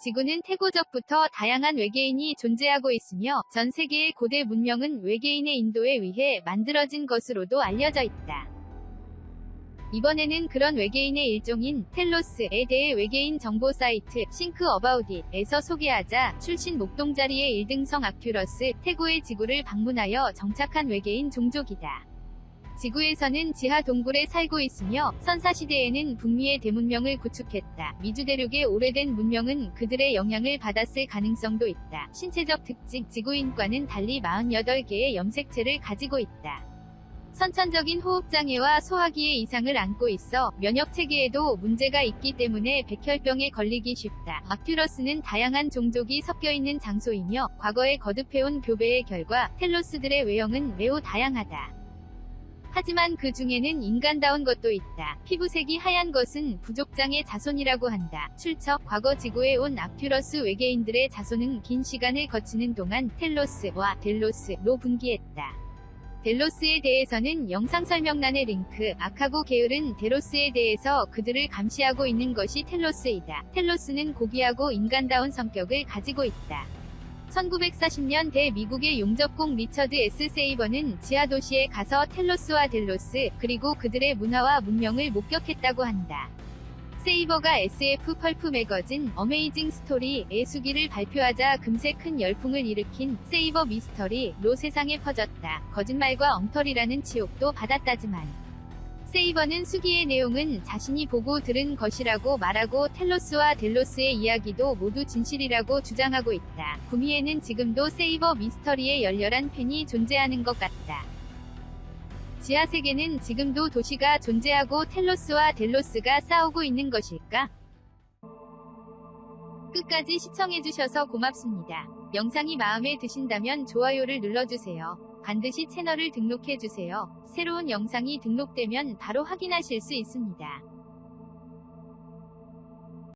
지구는 태고적부터 다양한 외계인이 존재하고 있으며 전 세계의 고대 문명은 외계인의 인도에 의해 만들어진 것으로도 알려져 있다. 이번에는 그런 외계인의 일종인 텔로스에 대해 외계인 정보 사이트 싱크 어바웃잇에서 소개하자 출신 목동자리의 1등성 아큐러스 태고의 지구를 방문하여 정착한 외계인 종족이다. 지구에서는 지하 동굴에 살고 있으며 선사시대에는 북미의 대문명을 구축했다. 미주 대륙의 오래된 문명은 그들의 영향을 받았을 가능성도 있다. 신체적 특징 지구인과는 달리 48개의 염색체를 가지고 있다. 선천적인 호흡장애와 소화기의 이상을 안고 있어 면역 체계에도 문제가 있기 때문에 백혈병에 걸리기 쉽다. 아큐러스는 다양한 종족이 섞여 있는 장소이며 과거에 거듭해온 교배의 결과 텔로스들의 외형은 매우 다양하다. 하지만 그 중에는 인간다운 것도 있다. 피부색이 하얀 것은 부족장의 자손이라고 한다. 출처 과거 지구에 온 아큐러스 외계인들의 자손은 긴 시간을 거치는 동안 텔로스와 델로스로 분기했다. 델로스에 대해서는 영상 설명란의 링크, 아카고 계열은 데로스에 대해서 그들을 감시하고 있는 것이 텔로스이다. 텔로스는 고귀하고 인간다운 성격을 가지고 있다. 1940년 대 미국의 용접공 리처드 S. 세이버는 지하도시에 가서 텔로스와 델로스, 그리고 그들의 문화와 문명을 목격했다고 한다. 세이버가 SF 펄프 매거진 어메이징 스토리의 수기를 발표하자 금세 큰 열풍을 일으킨 세이버 미스터리로 세상에 퍼졌다. 거짓말과 엉터리라는 치욕도 받았다지만 세이버는 수기의 내용은 자신이 보고 들은 것이라고 말하고 텔로스와 델로스의 이야기도 모두 진실이라고 주장하고 있다. 구미에는 지금도 세이버 미스터리에 열렬한 팬이 존재하는 것 같다. 지하 세계는 지금도 도시가 존재하고 텔로스와 델로스가 싸우고 있는 것일까? 끝까지 시청해주셔서 고맙습니다. 영상이 마음에 드신다면 좋아요를 눌러주세요. 반드시 채널을 등록해주세요. 새로운 영상이 등록되면 바로 확인하실 수 있습니다.